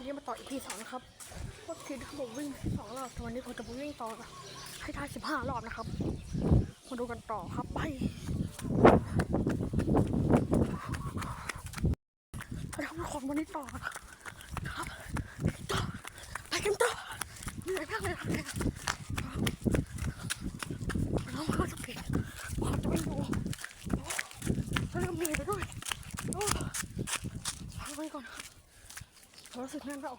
วันนี้มาต่อ EP สองนะครับปกติเขาบอกวิ่งสองรอบแต่วันนี้ผมจะไปวิ่งต่อให้ได้สิบห้ารอบนะครับ มาดูกันต่อครับไปไปทำของวันนี้ต่อครับต่อไปกันต่อเหนื่อยมากเลยครับน้องเขาจะปิดพอจะไม่ดูโอ้แล้วเริ่มเหนื่อยไปด้วยโอ้พักไว้ก่อนครับ ผมรู้ สึกแน่นเรา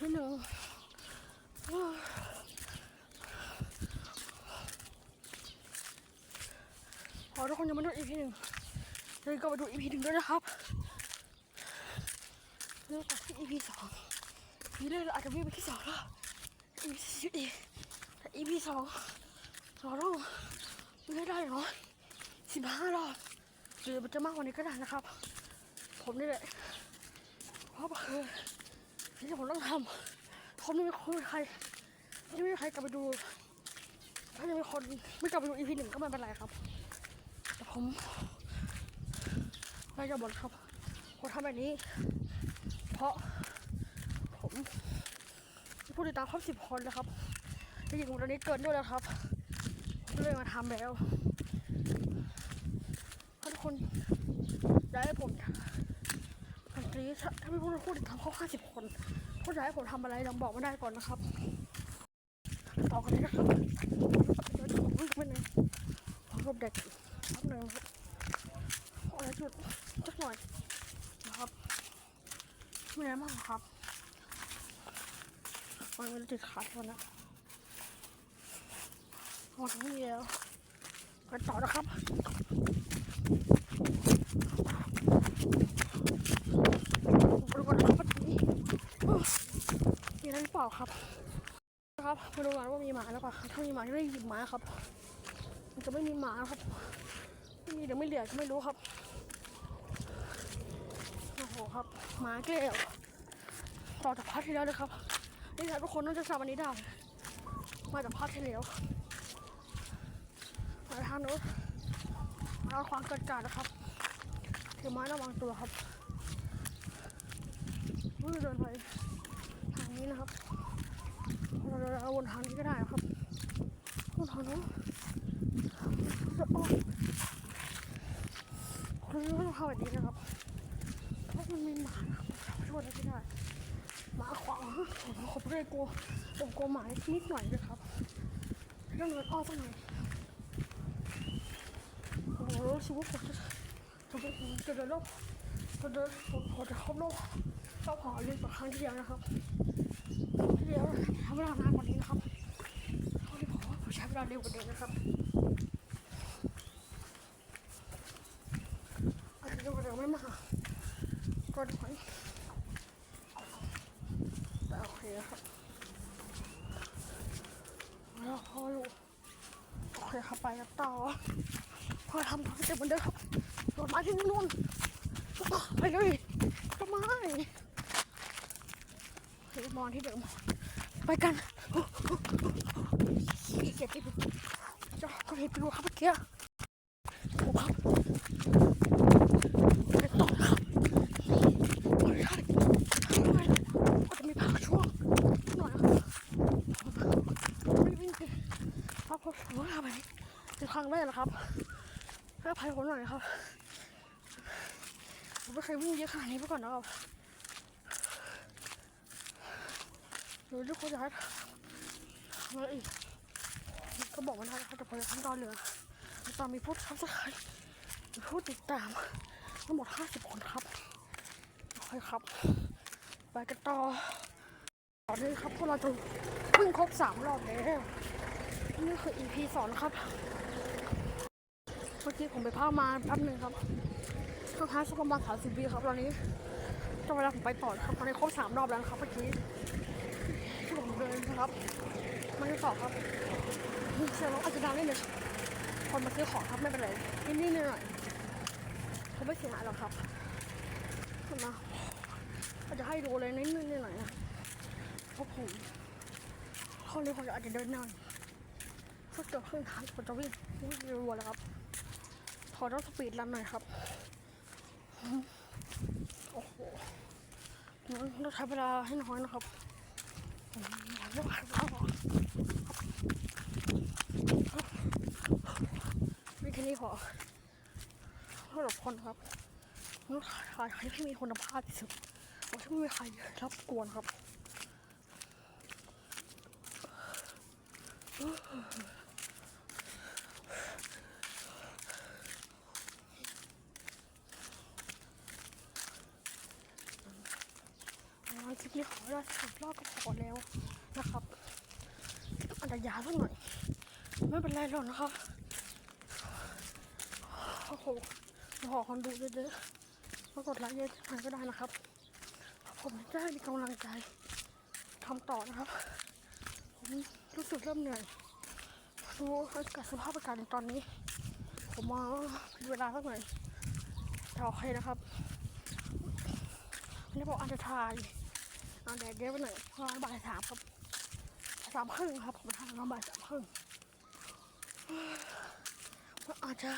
นิดนึงพอทุกคนยังม่ดูอีพีหนึ่งเลยก็ไปดูอีพีหนึ่งด้วยนะครับเริ่มจากที่อีพีสองนี่เลยเราอาจจะวิ่งไปที่สองแล้วอีพีสิบอีแต่อีพีสองเราต้องวิ่งได้อย่างน้อสิบห้ารอบหรือมันจะมากกว่านี้ก็ได้นะครับ ผมนี่แหละ ราะว่าคือที่ผมต้องทำคนไม่มีคนใครไม่มีใครกลับไปดู ถ้ายังมีคนไม่กลับไปดูอีพีหนึ่งก็ไม่เป็นไรครับ แต่ผมไม่จะบ่นครับผมทำแบบนี้ เพราะผมผู้ติดตามครบสิบคนแล้วครับจริงๆตอนนี้เกินด้วยแล้วครับก็เลยมาทำแล้วถ้าทุกคนอยากให้ผม ผมกรีดถ้าไม่พูดพูดทำเขาห้าสิบคนพูดจะให้ผมทำอะไรลองบอกมาได้ก่อนนะครับต่อกันเลยนะครับเดี๋ยวผมวิ่งไปหนึ่งผมรบเด็กแป๊บหนึ่งครับขอหยุดสักหน่อยนะครับไม่ได้มากครับมันมันติดขาดคนนะหมดที่แล้วไปต่อนะครับ ดูก่อนนะครับวันนี้มีอะไรหรือเปล่า ครับครับมาดูก่อนว่ามีหมาหรือเปล่าถ้ามีหมาจะได้หยิบหมาครับ มันจะไม่มีหมาครับไม่มีเดี๋ยวไม่เหลือก็ไม่รู้ครับโอ้โหครับหมาแก้วต่อจากพัทที่แล้วเลยครับนี่แหละทุกคนต้องจะทราบวันนี้ได้มาจากพัทที่แล้วมาทางโน้นมาความเกิดการนะครับถือไม้ระวังตัวครับเราจะเดินไปทางนี้นะครับ เราเอาวนทางนี้ก็ได้ครับวนทางนู้นจะออกคนนี้ไม่ต้องเข้าแบบนี้นะครับเพราะมันมีหมาครับช่วยได้ไม่ได้หมาขวางผมผมเลยกลัวผมกลัวหมานิดหน่อยนะครับต้องเดินอ้อมสักหน่อยโอ้โหชีวิตผมจะจะจะเดินโลกจะเดินผมจะครบโลกก็ขอเรียนกว่าครั้งที่แล้วนะครับ ใช้เวลานานกว่านี้นะครับครั้งที่ผมว่าผมใช้เวลาเร็วกว่าเดิมนะครับอาจจะเร็วกว่าเดิมไม่มากก็ถอยแต่โอเคครับแล้วพออยู่โอเคครับไปกันต่อพอทำทำเสร็จเหมือนเดิมครับโดนมาที่นู่นไปเลยทำไมถือมอนที่เดิม ไปกันอีกเจ็ดที่จะก็เห็นปดูครับเมื่อกี้โอ้ครับไปต่อครับโอ้ยใช่ก็จะมีพักช่วงหน่อยครับไม่วิ่งสิพักพอสมควรไปเป็นครั้งแรกนะครับให้อภัยผมหน่อยครับผมไม่เคยวิ่งเยอะขนาดนี้มาก่อนนะครับ หรือทุกคนอยากให้ทำอะไรอีกก็บอกมาได้นะครับแต่พอจะทำตอนเหลือตอนมีผู้ทับสไครมีผู้ติดตามทั้งหมด 50 คนครับโอเคครับ ไปกันต่อตอนนี้ครับพวกเราจะวิ่งครบ3รอบแล้วนี่คือ EP สองครับเมื่อกี้ผมไปพามาแป๊บหนึงครับก็พักสักประมาณสามสิบวิครับตอนนี้ต้องเวลาผมไปต่อครับตอนนี้ครบสามรอบแล้วครับเมื่อกี้ นนะครับไมาต่อครับเสียงร้องอาจจะดังนิดนึงคนมาซื้อของครับไม่เป็นไรนิดๆหน่อยเขาไม่เสียหายหรอกครับนะก็จะให้ดูเลยนิดๆหน่อยนะเพราะผมเขาเลยผมจะอาจจะเดินนานสักเกือบครึ่งทางผมจะวิ่งวิ่งรัวแล้วครับขอต้องสปีดรันหน่อยครับโอ้โหเราใช้เวลาให้น้อยนะครับ อืมอยากจะผ่านแล้วเหอไม่แค่นี้พอสำหรับคนครับต้องถ่ายให้พี่มีคุณภาพที่สุดเพราะถ้าไม่มีใครรับกวนครับ Ooh. ทีขอเวลาสิบรอบก็พอแล้วนะครับอาจจะยาวสักหน่อย ไม่เป็นไรหรอกนะครับโอ้โหขอคนดูเยอะๆมากดไลค์เยอะหน่อยก็ได้นะครับ ผมจะได้มีกำลังใจทำต่อนะครับ ผมรู้สึกเริ่มเหนื่อยดูอากาศสภาพอากาศในตอนนี้ ผมมาเป็นเวลาสักหน่อยแต่โอเคนะครับอันนี้ผมอาจจะถ่าย อาแดดเยอะไปหน่อยประมาณบ่ายสามครับสามครึ่งครับผมทำประมาณบ่ายสามครึ่งมันอาจจะ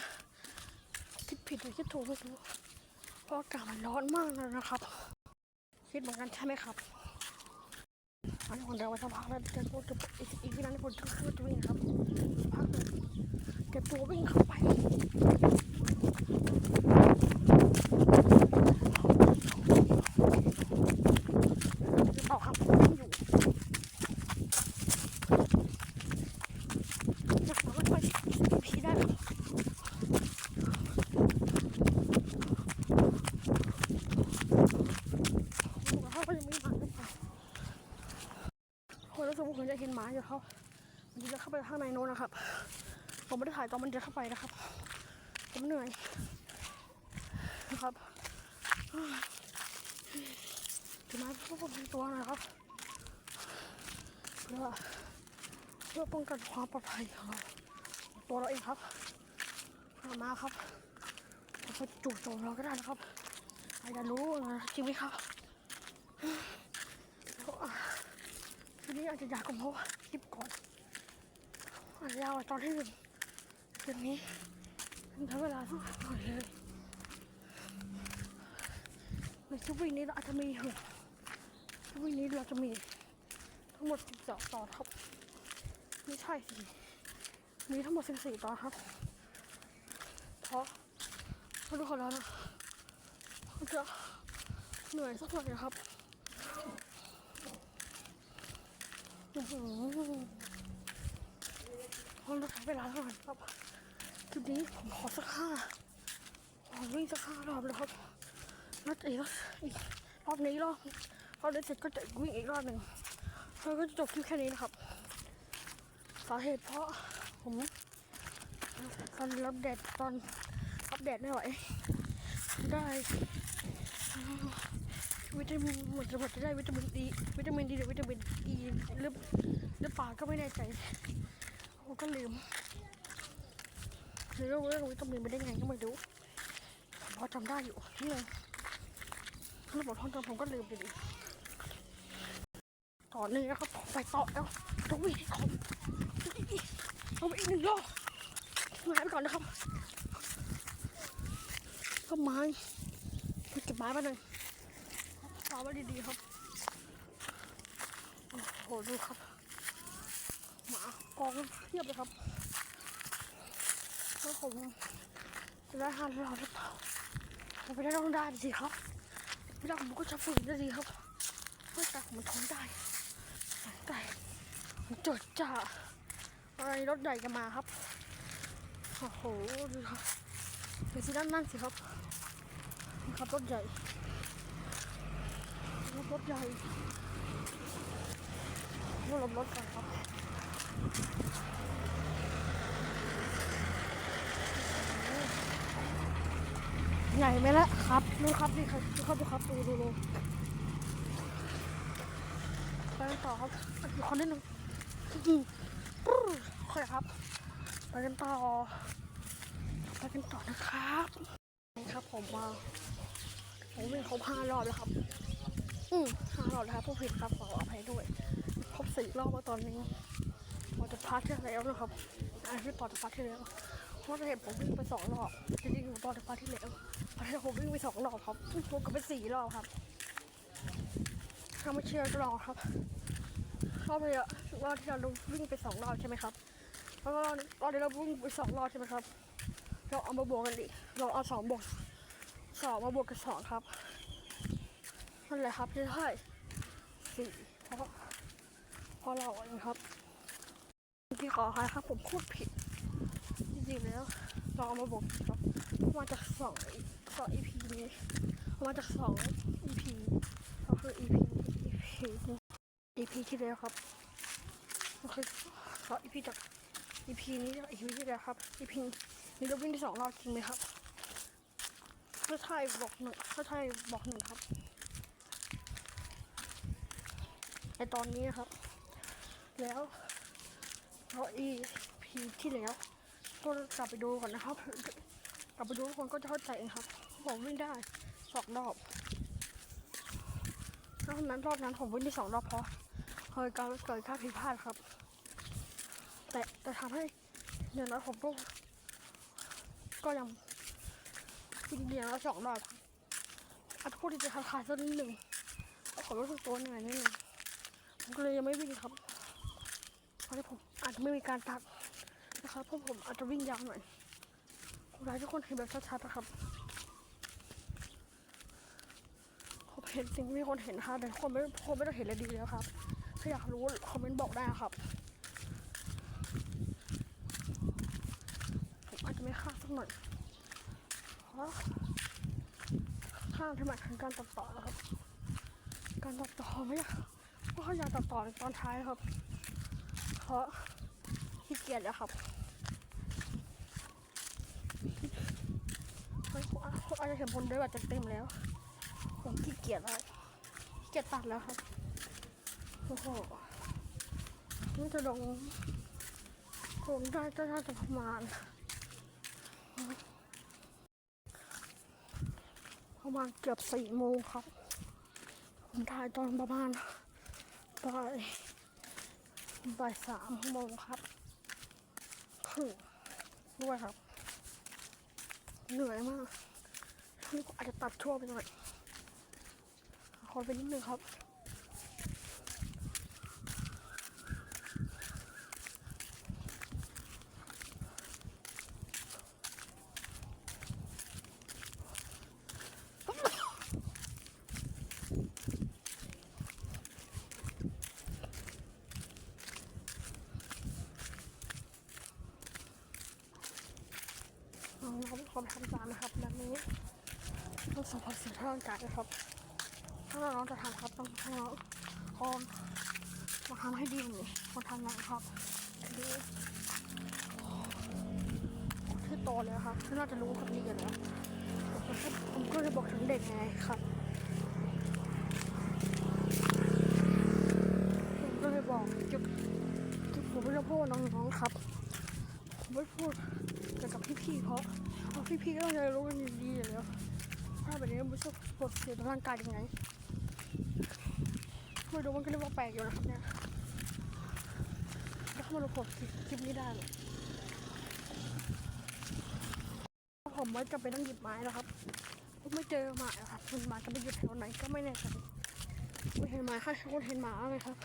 คิดผิดหรือคิดถูกไม่รู้เพราะอากาศมันร้อนมากเลยนะครับ คิดเหมือนกันใช่ไหมครับอันนี้ผมเดินไปสักพักแล้วจะพูดจะอีกอีกที่นั้นผมจะขึ้นจะวิ่งครับพักหนึ่งเก็บตัววิ่งเข้าไปจะต่อครับวิ่งอยู่ จะสามารถไปพีได้ครับเขาก็ยังไม่มาขึ้นไปคนรู้สึกว่าผมจะเห็นหมาอยู่เขามันจะเข้างในโน้นนะครับ ผมไม่ได้ถ่ายตอนมันจะเข้าไปนะครับ ผมเหนื่อยนะครับถือไม้เพื่อป้องกันตัวนะครับเพื่อเพื่อป้องกันความปลอดภัยของเราตัวเราเองครับมาครับจะไปจู่โจมเราก็ได้นะครับใครจะรู้นะจริงไหมครับก็อะทีนี้อาจจะยากกว่าเพราะว่าคลิปก่อน อาจจะยาวกว่าตอนที่หนึ่งคืนนี้มันใช้เวลาสักหน่อยเลยในช่วงวิ่งนี้เราอาจจะมีเหรอช่วงวิ่งนี้เราจะมีทั้งหมด 12 ตอนครับ ไม่ใช่สิมีทั้งหมด 14 ตอนครับ เพราะพราะทุกคนแล้วนะมันจะเหนื่อยสักหน่อยนะครับอื้ อหือพอเราใช้เวลาเท่าไหร่ครับคลิปนี้ผมขอสักห้าขอวิ่งสักห้ารอบเลยครับแล้วอีกอีกรอบนี้รอบรอบนี้เสร็จก็จะวิ่งอีกรอบหนึ่งแล้วก็จะจบคลิปแค่นี้นะครับ สาเหตุเพราะผมตอนรับแดดตอนรับแดดไม่ไหวได้วิตามินเหมือนจะหมันจะได้วิตามินดีวิตามินดีหรือวิตามินอีหรือหรือเปล่าก็ไม่แน่ใจ ผมก็ลืมหรือเรื่องวิตามินไปได้ไงก็ไม่รู้พอจำได้อยู่ที่นึงระบบท่องจำผมก็ลืมไปดิต่อเนื่งนะครับไปต่อแล้วต้องวิ่งให้ครบเอาไปอีกหนึ่งรอบทำงานไปก่อนนะครับต้นไม้เก็บไม้มาหนึ่งเอาไว้ดีๆครับโอ้โหดูครับ องเทียบเลยครับแล้วผมจะได้หาร้อยหรือเปล่าผมไม่ได้ต้องได้สิครับไม่ได้ผมก็จะฝืนได้ดีครับเพื่อแต่ผมทนได้แต่มันเจิดจ้าอะไรรถใหญ่จะมาครับโอ้โหดูครับดูสิด้านนั่นสิครับนี่ครับรถใหญ่รถรถใหญ่นี่ลมรถกันครับ ใหญ่ไหมล่ะครับดูครับนี่ครับดูครับดูครับดูดูดูไปกันต่อครับอีกคนนิดนึงอืมโอเคครับไปกันต่อไปกันต่อนะครับนี่ครับผมมาผมวิ่งครบห้ารอบแล้วครับ อืมห้ารอบแล้วครับผู้ผิดครับขออภัยด้วย ครบสี่รอบแล้วตอนนี้ พอจะพักที่แล้วนะครับอันที่ต่อจะพักที่แล้วเพราะเห็นผมวิ่งไปสองรอบจริงๆผมตอนจะพักที่แล้วพอที่ผมวิ่งไปสองรอบครับรวมกันเป็นสี่รอบครับถ้าไม่เชื่อก็ลองครับรอบที่แล้รอบที่เราวิ่งไปสองรอบใช่ไหมครับแล้วก็รอบที่เราวิ่งไปสองรอบใช่ไหมครับเราเอามาบวกกันดิเราเอาสองบวกสองมาบวกกับสองครับนั่นแหละครับที่ไหร่สี่เพราะเพราะเราเองครับ ขออภัยครับผมพูดผิด จริงๆแล้วเราเอามาบวกครับมาจากสองสอง EP นี้มาจากสอง EP ก็คือ EP EP นี้ EP ที่แล้วครับก็คือสอง EP จาก EP นี้จาก EP ที่แล้วครับ EP นี้เราวิ่งได้สองรอบจริงไหมครับถ้าใช่บอกหนึ่งถ้าใช่บอกหนึ่งครับในตอนนี้นะครับ แล้ว เพราะ EP ที่แล้วก็กลับไปดูก่อนนะครับ กลับไปดูทุกคนก็จะเข้าใจเองครับผมวิ่งได้สองรอบรอบนั้นรอบนั้นผมวิ่งได้สองรอบเพราะเคยการเกิดค่าผิดพลาดครับ แต่แต่ทำให้อย่างน้อยผมก็ก็ยังวิ่งเดียวแล้วสองรอบครับอาจจะพูดที่จะขาดๆสักนิดหนึ่งผมรู้สึกตัวเหนื่อยนิดหนึ่งผมก็เลยยังไม่วิ่งครับเพราะที่ผม อาจจะไม่มีการตัดนะครับเพราะผมอาจจะวิ่งยาวหน่อยผมอยากให้ทุกคนเห็นแบบชัดๆนะครับผมเห็นสิ่งที่คนเห็นนะคะแต่คนไม่คนไม่ต้องเห็นเลยดีแล้วครับ ถ้าอยากรู้คอมเมนต์บอกได้ครับผมอาจจะไม่คาดสักหน่อยเพราะข้างที่หมายถึงการตัดต่อนะครับ การตัดต่อไม่อยากเพราะเขาอยากตัดต่อในตอนท้ายครับ เพราะ กียจแล้วครับเฮ้ยอาจจะเห็นผลด้วยว่าจะเต็มแล้ว ผมขี้เกียจแล้วเกียจตัดแล้วครับโอ้โหนี่จะลงผมได้ก็น่าจะประมาณประมาณเกือบสี่โมงครับ ผมถ่ายตอนประมาณบ่ายบ่ายสามโมงครับ ครึ่งด้วยครับ เหนื่อยมากนี่ก็อาจจะตัดช่วงไปหน่อยขอไปนิดนึงครับ น้องๆความทำตามนะครับแบบนี้ต้องสัมผัสสิ่งที่ ร่างกายนะครับ ถ้าน้องจะทำครับต้องให้น้องคอนมาทำให้ดีกว่านี้คนทำนะครับดีที่โตเลยครับน่าจะรู้ครับดีกันแล้วผมก็จะบอกถึงเด็กไงครับผมก็เลยบอกเกี่ยวกับผมไม่ได้พูดน้องๆครับผมไม่พูดเกี่ยวกับพี่ๆเพราะพี่ๆก็ต้องจะรู้กันดีอยู่แล้ว ถ้าแบบนี้ไม่ใช่ปวดเสียต่อร่างกายยังไงไม่รู้มันก็เรียกว่าแปลกอยู่นะครับเนี่ยแล้วเข้ามาดูผมคลิปนี้ได้เลยผมว่าจะไปต้องหยิบไม้นะครับไม่เจอหมาครับมันหมาจะไปอยู่แถวไหนก็ไม่แน่ใจไม่เห็นหมาค่ะคุณเห็นหมาไหมครับ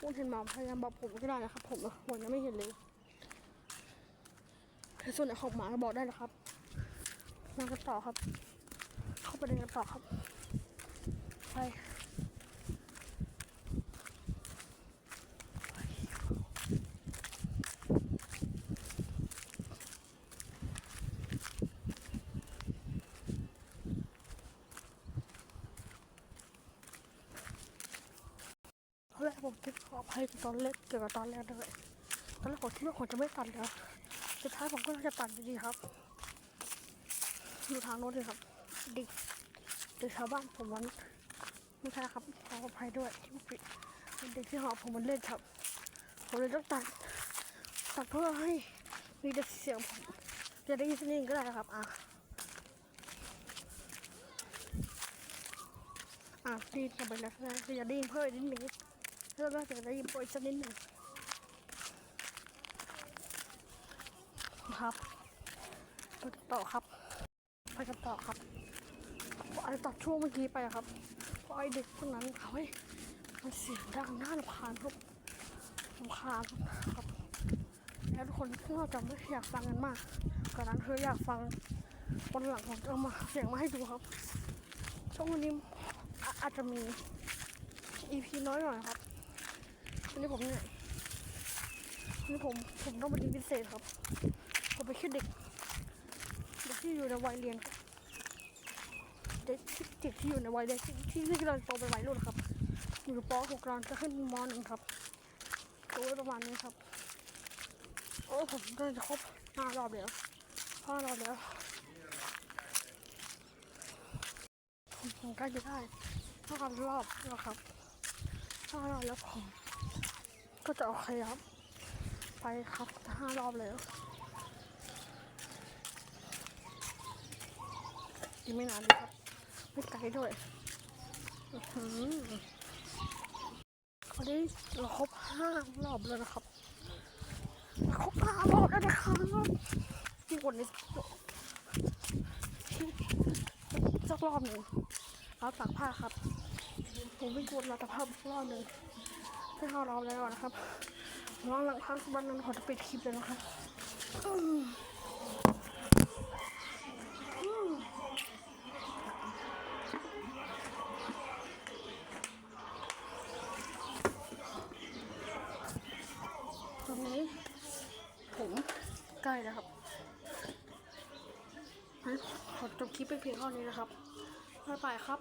คุณเห็นหมาพยายามบอกผมก็ได้นะครับ ผมผมยังไม่เห็นเลยส่วนไหนของหมาบอกได้นะครับ มากันต่อครับ เข้าไปเด็นกันต่อครับ ไปแรกผมคิดขออภัยตอนเล็กเกี่ยวกับตอนแรกด้วยตอนแรกผมคิดว่าผมจะไม่ตัดแล้วสุดท้ายผมก็จะตัดอยู่ดีครับ ดูทางโน้นเลยครับดิเด็กชาวบ้านผมวันไม่ใช่ครับขออภัยด้วยที่ผิดเป็นเด็กที่หอผมมันเล่นครับ ผมเลยต้องตัดตัดเพื่อให้มีเสียงผมจะได้ยินเสียงก็ได้ครับอะอะดีกันไปแล้วนะอย่าได้ยินเพิ่มนิดนึงเพื่อว่าจะได้ยินโปรยสักนิดหนึ่งครับต่อครับ ไปกันต่อครับอตัดช่วงเมื่อกี้ไปครับเพราะไอเด็กพวกนั้นเขาให้มันเสียงดังน่ารำคาญครับรำคาญครับ แล้วทุกคนที่เราจะไม่อยากฟังกันมากกว่านั้นเธออยากฟังคนหลังผมจะเอามาเสียงมาให้ดูครับ ช่วงวันนี้อาอาจจะมี EP น้อยหน่อยครับวันนี้ผมเนื่ยวันนี้ผมผมต้องมาดีพิเศษครับ ผมไปค่เด็กเด็ก ที่อยู่ในวัยเรียนเด็กที่เด็กที่อยู่ในวัยเรียนที่ที่กำลังโตเป็นวัยรุ่นครับ อยู่ป .6 กำลังจะขึ้นม .1 ครับตัวไวประมาณนี้ครับ โอ้ผมเดินจะครบห้ารอบแล้วห้ารอบแล้วผมผมใกล้จะได้ห้ารอบแล้วครับห้ารอบแล้วผมก็จะโอเคครับ ไปครับห้ารอบแล้ว อีกไม่นานเลยครับ ไม่ไกลด้วยอื้อหือวันนี้เราครบห้ารอบแล้วนะครับครบห้ารอบแล้วนะครับที่คนนี้สักรอบหนึ่งเราตากผ้าครับ ผมวิ่งวนเราตากผ้าสักรอบหนึ่งให้ห้ารอบแล้วนะครับน้องหลังพักวันนั้นขอจะปิดคลิปเลยนะครับอืมอืมตอนนี้ ผมใกล้แล้วครับงั้นขอจบคลิปไปเพียงเท่านี้นะครับบ๊ายบายครับ